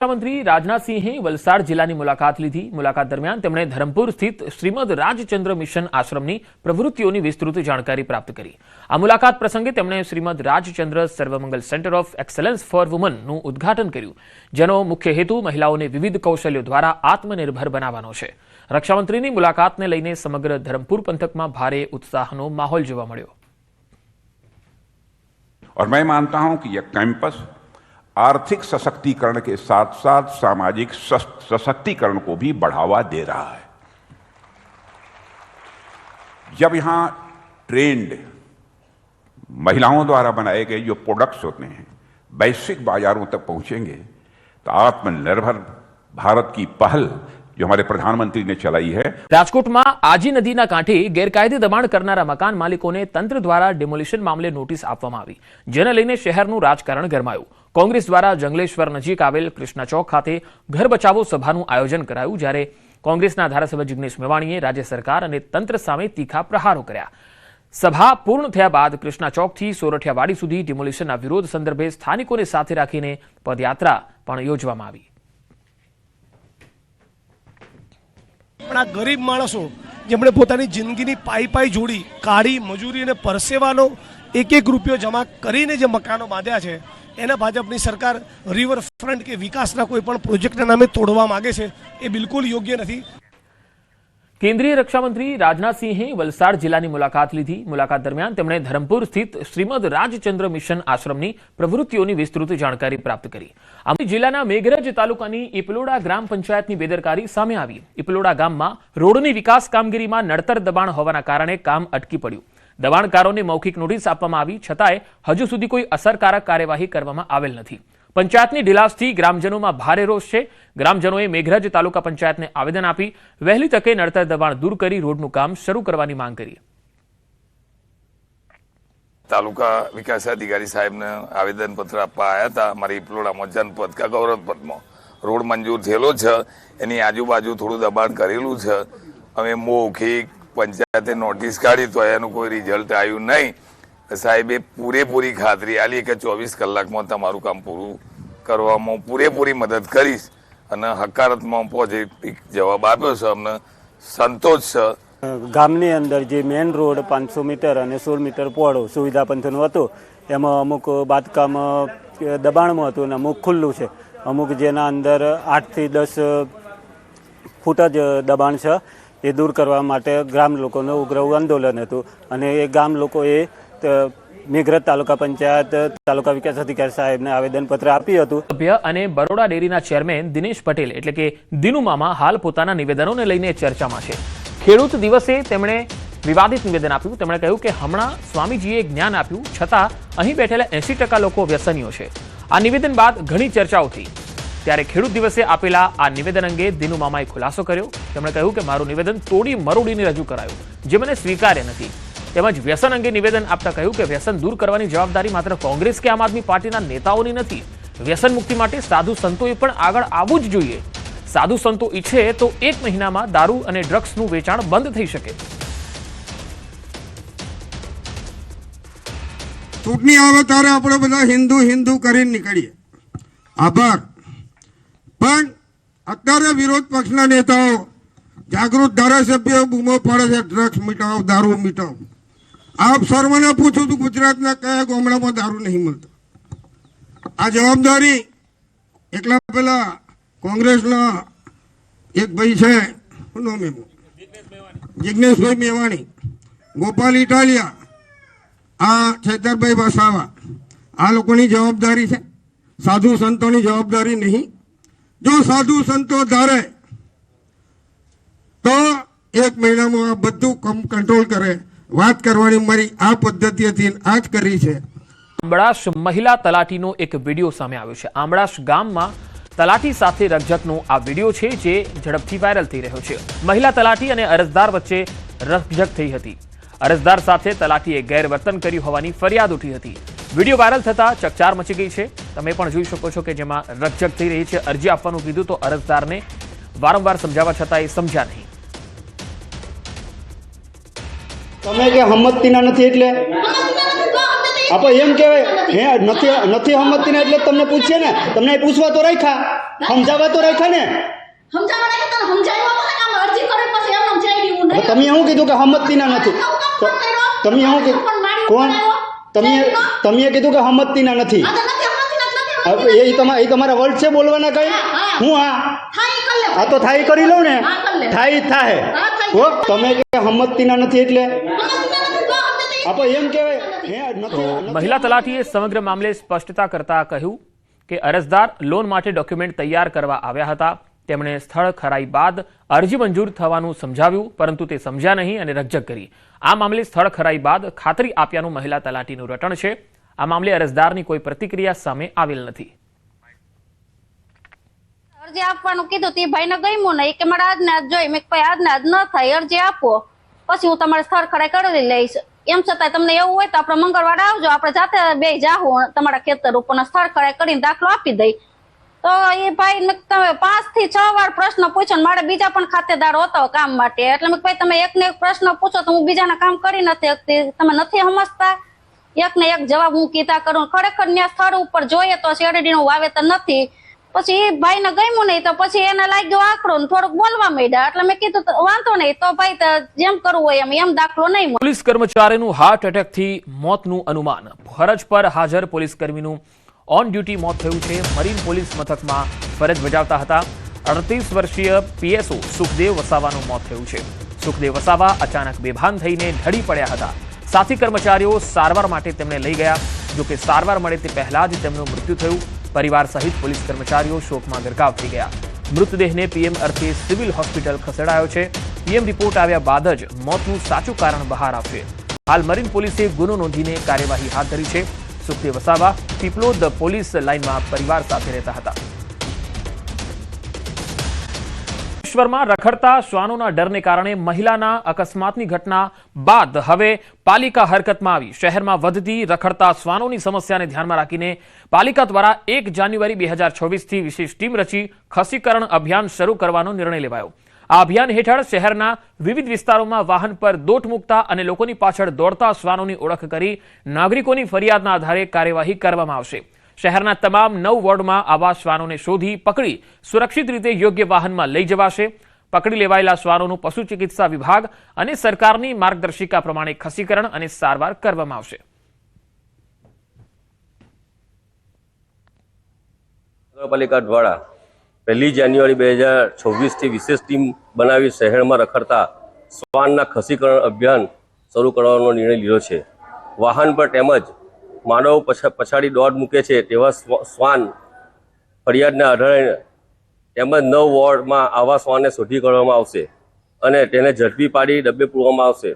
મંત્રી રાજનાથસિંહે વલસાડ જિલ્લાની મુલાકાત લીધી મુલાકાત દરમિયાન તેમણે ધરમપુર સ્થિત શ્રીમદ રાજચંદ્ર મિશન આશ્રમની પ્રવૃત્તિઓની વિસ્તૃત જાણકારી પ્રાપ્ત કરી આ મુલાકાત પ્રસંગે તેમણે Shrimad Rajchandra Sarvamangal centre of excellence for વુમનનું ઉદ્ઘાટન કર્યું જેનો મુખ્ય હેતુ મહિલાઓને વિવિધ કૌશલ્યો દ્વારા આત્મનિર્ભર બનાવવાનો છે રક્ષામંત્રીની મુલાકાતને લઈને સમગ્ર ધરમપુર પંથકમાં ભારે ઉત્સાહનો માહોલ જોવા મળ્યો और मैं मानता हूं कि यह कैंपस आर्थिक सशक्तिकरण के साथ साथ सामाजिक सशक्तिकरण को भी बढ़ावा दे रहा है। जब यहाँ ट्रेंड महिलाओं द्वारा बनाए गए जो प्रोडक्ट्स होते हैं, वैश्विक बाजारों तक पहुँचेंगे तो आत्मनिर्भर भारत की पहल जो हमारे प्रधानमंत्री ने चलाई है રાજકોટમાં આજી નદીના કાંઠે ગેરકાયદે દબાણ કરનારા મકાન માલિકોને તંત્ર દ્વારા ડિમોલિશન મામલે નોટિસ આપવામાં આવી જેને લઈને શહેરનું રાજકારણ ગરમાયું કોંગ્રેસ દ્વારા જંગલેશ્વર નજીક આવેલ કૃષ્ણ ચોક ખાતે ઘર બચાવો સભાનું આયોજન કરાયું જ્યારે કોંગ્રેસના ધારાસભ્ય જિગ્નેશ મેવાણીએ રાજ્ય સરકાર અને તંત્ર સામે તીખા પ્રહારો કર્યા સભા પૂર્ણ થયા બાદ કૃષ્ણા ચોકથી સોરઠિયાવાડી સુધી ડિમોલિશનના વિરોધ સંદર્ભે સ્થાનિકોને સાથે રાખીને પદયાત્રા પણ યોજવામાં આવી આપણા ગરીબ માણસો જેમણે પોતાની જિંદગીની પાઈ પાઈ જોડી કાળી મજૂરી અને પરસેવાનો એક એક રૂપિયો જમા કરીને જે મકાનો બાંધ્યા છે, એના ભાજપની સરકાર રિવરફ્રન્ટ કે વિકાસના કોઈ પણ પ્રોજેક્ટના નામે તોડવા માગે છે, એ બિલકુલ યોગ્ય નથી. કેન્દ્રીય રક્ષામંત્રી રાજનાથસિંહે વલસાડ જિલ્લાની મુલાકાત લીધી. મુલાકાત દરમિયાન તેમણે ધરમપુર સ્થિત શ્રીમદ રાજચંદ્ર મિશન આશ્રમની પ્રવૃત્તિઓની વિસ્તૃત જાણકારી પ્રાપ્ત કરી. આમ જિલ્લાના મેઘરજ તાલુકાની ઇપલોડા ગ્રામ પંચાયતની બેદરકારી સામે આવી. ઇપલોડા ગામમાં રોડની વિકાસ કામગીરીમાં નડતર દબાણ હોવાના કારણે કામ અટકી પડ્યું. દબાણકારોને મૌખિક નોટિસ આપવામાં આવી છતાંય હજુ સુધી કોઈ અસરકારક કાર્યવાહી કરવામાં આવેલ નથી. પંચાયતની ઢીલાસથી ગ્રામજનોમાં ભારે રોષ છે. ગ્રામજનોએ મેઘરજ તાલુકા પંચાયતને આવેદન આપી વહેલી તકે નડતર દબાણ દૂર કરી રોડનું કામ શરૂ કરવાની માંગ કરી. તાલુકા વિકાસ અધિકારી સાહેબને આવેદન પત્ર આપવા આવ્યા હતા. મારી ઇપલોડામાં જનપદ કે ગૌરવપદમાં રોડ મંજૂર થયેલો છે. એની આજુબાજુ થોડું દબાણ કરેલું છે. અમે મૌખિક પંચાયતે નોટિસ કાઢી તો એનું કોઈ રિઝલ્ટ આવ્યું નહીં. સાહેબે પૂરેપૂરી ખાતરી આલી કે ચોવીસ કલાકમાં તમારું કામ પૂરું કરવામાં પૂરેપૂરી મદદ કરીશ અને હકારાત્મક પોઝિટિવ જવાબ આપ્યો છે. અમને સંતોષ છે. ગામની અંદર જે મેઇન રોડ પાંચસો મીટર અને સોળ મીટર પહોળો સુવિધા પંથનો હતું, એમાં અમુક બાંધકામ દબાણમાં હતું અને અમુક ખુલ્લું છે. અમુક જેના અંદર આઠથી દસ ફૂટ જ દબાણ છે. એ દૂર કરવા માટે ગ્રામ લોકોનું ઉગ્ર આંદોલન હતું અને એ ગામ લોકોએ મેઘરજ તાલુકા પંચાયત, તાલુકા વિકાસ અધિકારી સાહેબને આવેદનપત્ર આપ્યું હતું. સભ્ય અને બરોડા ડેરીના ચેરમેન દિનેશ પટેલ એટલે કે દિનુ મામા હાલ પોતાના નિવેદનોને લઈને ચર્ચામાં છે. ખેડૂત દિવસે તેમણે વિવાદિત નિવેદન આપ્યું. તેમણે કહ્યું કે હમણાં સ્વામીજીએ જ્ઞાન આપ્યું, છતાં અહીં બેઠેલા એસી ટકા લોકો વ્યસનીઓ છે. આ નિવેદન બાદ ઘણી ચર્ચાઓ થઈ. ત્યારે ખેડૂત દિવસે આપેલા આ નિવેદન અંગે દિનુ મામાએ ખુલાસો કર્યો. તેમણે કહ્યું કે મારું નિવેદન તોડી મરોડીને રજૂ કરાયું, જે મને સ્વીકાર્ય નથી. તેમજ વ્યસન અંગે નિવેદન આપતા કહ્યું કે વ્યસન દૂર કરવાની જવાબદારી માત્ર કોંગ્રેસ કે આમ આદમી પાર્ટીના નેતાઓની નથી. વ્યસન મુક્તિ માટે સાધુ સંતોએ પણ આગળ આવવું જ જોઈએ. સાધુ સંતો ઈચ્છે તો એક મહિનામાં દારૂ અને ડ્રગ્સનું વેચાણ બંધ થઈ શકે. ચૂંટણી આવે ત્યારે આપણે બધા હિન્દુ હિન્દુ કરીને નીકળીએ. આભાર. પણ અત્યારે વિરોધ પક્ષના નેતાઓ જાગૃત ધારાસભ્યો બૂમો પડે છે, ડ્રગ્સ મિટાવો, દારૂ મિટાવો. આપ સર્વને પૂછું છું ગુજરાતના કયા ગામડામાં દારૂ નહીં મળતો? આ જવાબદારી એકલા પેલા કોંગ્રેસના એક ભાઈ છે જિજ્ઞેશભાઈ મેવાણી. ગોપાલ ઇટાલિયા. આ છેતરભાઈ વસાવા. આ લોકોની જવાબદારી છે. સાધુ સંતોની જવાબદારી નહીં. જો સાધુ સંતો ધારે, તો એક મહિનામાં આ બધું કંટ્રોલ કરે. વાત કરવાની મારી આ પદ્ધતિથી આ જ કરી છે. આંબળાશ મહિલા તલાટીનો એક વીડિયો સામે આવ્યો છે. આંબળાશ ગામમાં તલાટી સાથે રકઝકનો આ વીડિયો છે જે ઝડપથી વાયરલ થઈ રહ્યો છે. મહિલા તલાટી અને અરજદાર વચ્ચે રકઝક થઈ હતી. અરજદાર સાથે તલાટીએ ગેરવર્તન કર્યું હોવાની ફરિયાદ ઉઠી હતી. વીડિયો વાયરલ થતા ચકચાર મચી ગઈ છે. તમે પણ જોઈ શકો છો કે જેમાં રકઝક થઈ રહી છે. અરજી આપવાનું કીધું તો અરજદારને વારંવાર સમજાવવા છતાં એ સમજ્યા નહીં. તમે કે હમતતીના નથી એટલે? આપણે એમ કહેવાય. હે નથી નથી હમતતીના એટલે તમને પૂછીએ ને? તમને પૂછવા તો રાખ્યા. સમજાવવા તો રાખ્યા ને? કે તમે એવું કીધું કે હમતીના નથી. તમે શું કીધું કોણ? તમે તમે કીધું કે હમતીના નથી. એ તમારા એ તમારા વર્ડ છે બોલવાના કઈ? હું હા. આ? તો થાય કરી લઉં ને. થાય થાય. હો તમે કે નથી એટલે? એમ કહેવાય. હે નથી. મહિલા તલાટીએ સમગ્ર મામલે સ્પષ્ટતા કરતા કહ્યું કે અરજદાર લોન માટે ડોક્યુમેન્ટ તૈયાર કરવા આવ્યા હતા. તેમણે સ્થળ ખરાઈ બાદ અરજી મંજૂર થવાનું સમજાવ્યું પરંતુ તે સમજ્યા નહીં અને રકઝક કરી. આ મામલે સ્થળ ખરાઈ બાદ ખાતરી આપ્યાનું મહિલા તલાટીનું રટણ છે. આ મામલે અરજદારની કોઈ પ્રતિક્રિયા સામે આવેલ નથી. અરજી આપવાનું કીધું તે ભાઈને ગમ્યું નહીં કે મારે આજને આજ જોઈ મેં આજ ભાઈ આજને આજ ન થાય અરજી આપો. પછી હું તમારે સ્થળ ખરાઈ કરી લઈશ. એમ છતાં તમને એવું હોય તો આપણે મંગળવારે આવજો. આપણે જાતે બે જાહું, તમારા ખેતર ઉપર સ્થળ ખરાઈ કરીને દાખલો આપી દઈ. તો એ ભાઈ તમે પાંચથી છ વાર પ્રશ્ન પૂછો મારે બીજા પણ ખાતેદાર હતો કામ માટે. એટલે ભાઈ, તમે એક ને એક પ્રશ્ન પૂછો તો હું બીજાના કામ કરી નથી શકતી. તમે નથી સમજતા? એક ને એક જવાબ હું કીધા કરું. ખરેખર ત્યાં સ્થળ ઉપર જોઈએ તો શેરડીનું વાવેતર નથી. પછી એ ભાઈને ગમ્યું નહીં તો પછી એને લાગ્યો આંકડો ને થોડુંક બોલવા માંડ્યા. એટલે મેં કીધું વાંધો નહીં, તો ભાઈ જેમ કરવું હોય એમ એમ દાખલો નહીં. પોલીસ કર્મચારીનું હાર્ટ એટેકથી મોતનું અનુમાન. ફરજ પર હાજર પોલીસ કર્મીનું ઓન ડ્યુટી મોત થયું છે. મરીન પોલીસ મથકમાં ફરજ બજાવતા હતા. અડતીસ વર્ષીય પીએસઓ સુખદેવ વસાવાનું મોત થયું છે. સુખદેવ વસાવા અચાનક બેભાન થઈને ઢળી પડ્યા હતા. સાથી કર્મચારીઓ સારવાર માટે તેમને લઈ ગયા. જોકે સારવાર મળે તે પહેલા જ તેમનું મૃત્યુ થયું. પરિવાર સહિત પોલીસ કર્મચારીઓ શોકમાં ગરકાવ થઈ ગયા. મૃતદેહને પીએમ અર્થે સિવિલ હોસ્પિટલ ખસેડાયો છે. પીએમ રિપોર્ટ આવ્યા બાદ જ મોતનું સાચું કારણ બહાર આવશે હાલ મરીન પોલીસે ગુનો નોંધીને કાર્યવાહી હાથ ધરી છે. સુખદેવ વસાવા પીપલોદ પોલીસ લાઇનમાં પરિવાર સાથે રહેતા હતા. ઈશ્વરમાં રખડતા શ્વાનોના ડરને કારણે મહિલાના અકસ્માતની ઘટના બાદ હવે પાલિકા હરકતમાં આવી. શહેરમાં વધતી રખડતા શ્વાનોની સમસ્યાને ધ્યાનમાં રાખીને પાલિકા દ્વારા એક જાન્યુઆરી બે હજાર છવ્વીસથી વિશેષ ટીમ રચી ખસીકરણ અભિયાન શરૂ કરવાનો નિર્ણય લેવાયો. આ અભિયાન હેઠળ શહેરના વિવિધ વિસ્તારોમાં વાહન પર દોટ મૂકતા અને લોકોની પાછળ દોડતા શ્વાનોની ઓળખ કરી નાગરિકોની ફરિયાદના આધારે કાર્યવાહી કરવામાં આવશે. શહેરના તમામ નવ વોર્ડમાં આવા શ્વાનોને શોધી પકડી, સુરક્ષિત રીતે યોગ્ય વાહનમાં લઈ જવાશે. પકડી લેવાયેલા શ્વાનોનું પશુ ચિકિત્સા વિભાગ અને સરકારની માર્ગદર્શિકા પ્રમાણે ખસીકરણ અને સારવાર કરવામાં આવશે. નગરપાલિકા દ્વારા પહેલી જાન્યુઆરી બે હજાર છવ્વીસથી વિશેષ ટીમ બનાવી શહેરમાં રખડતા શ્વાનના ખસીકરણ અભિયાન શરૂ કરવાનો નિર્ણય લીધો છે. વાહન પર તેમજ માનવ પછા- પછાડી દોડ મૂકે છે તેવા શ્વાન ફરિયાદના આધારે તેમજ નવ વોર્ડમાં આવા શ્વાનને શોધી કાઢવામાં આવશે અને તેને ઝડપી પાડી ડબ્બે પૂરવામાં આવશે.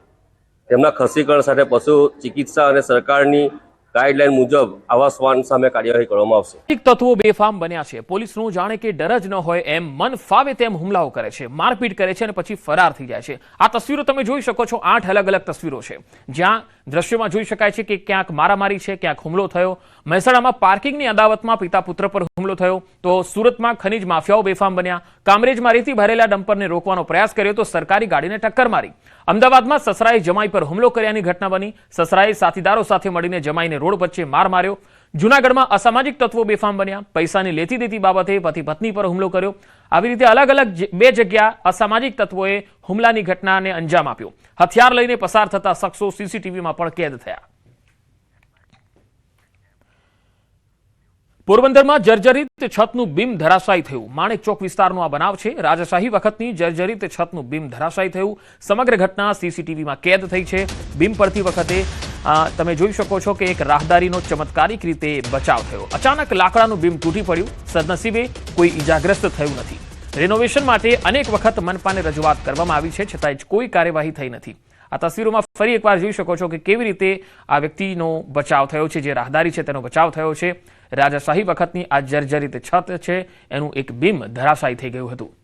તેમના ખસીકરણ સાથે પશુ ચિકિત્સા અને સરકારની ગાઈડલાઈન મુજબ આવા શ્વાન સામે કાર્યવાહી કરવામાં આવશે. તત્વો બેફામ બન્યા છે. પોલીસનું જાણે કે ડર જ ન હોય એમ મન ફાવે તેમ હુમલાઓ કરે છે. મારપીટ કરે છે અને પછી ફરાર થઈ જાય છે. આ તસવીરો તમે જોઈ શકો છો. આઠ અલગ અલગ તસવીરો છે. જ્યાં દ્રશ્યમાં જોઈ શકાય છે કે ક્યાંક મારામારી છે, ક્યાંક હુમલો થયો. મહેસાણામાં પાર્કિંગની અદાવતમાં પિતા પુત્ર પર હુમલો થયો. તો સુરતમાં ખનીજ માફિયાઓ બેફામ બન્યા. કામરેજમાં રેતી ભરેલા ડમ્પરને રોકવાનો પ્રયાસ કર્યો તો સરકારી ગાડીને ટક્કર મારી. અમદાવાદમાં સસરાએ જમાઈ પર હુમલો કર્યાની ઘટના બની. સસરાએ સાથીદારો સાથે મળીને જમાઈને રોડ વચ્ચે માર માર્યો. જૂનાગઢમાં અસામાજિક તત્વો બેફામ બન્યા. પૈસાની લેતી દેતી બાબતે પતિ પત્ની પર હુમલો કર્યો. આવી રીતે અલગ અલગ બે જગ્યા અસામાજિક તત્વોએ હુમલાની ઘટનાને અંજામ આપ્યો. હથિયાર લઈને પસાર થતા શખ્સો સીસીટીવીમાં પણ કેદ થયા. પોરબંદરમાં જર્જરિત છતનું બીમ ધરાશાયી થયું. માણેક ચોક વિસ્તારનો આ બનાવ છે. રાજાશાહી વખતની જર્જરિત છતનું બીમ ધરાશાયી થયું. સમગ્ર ઘટના સીસીટીવીમાં કેદ થઈ છે. બીમ પડતી વખતે તમે જોઈ શકો છો કે એક રાહદારીનો ચમત્કારિક રીતે બચાવ થયો. અચાનક લાકડાનું બીમ તૂટી પડ્યું. સદનસીબે કોઈ ઈજાગ્રસ્ત થયું નથી. રેનોવેશન માટે અનેક વખત મનપાને રજૂઆત કરવામાં આવી છે, છતાંય જ કોઈ કાર્યવાહી થઈ નથી. આ તસવીરોમાં ફરી એકવાર જોઈ શકો છો કે કેવી રીતે આ વ્યક્તિનો બચાવ થયો છે, જે રાહદારી છે, તેનો બચાવ થયો છે. રાજાશાહી વખતની આ જર્જરિત છત છે, એનું એક બીમ ધરાશાયી થઈ ગયું હતું.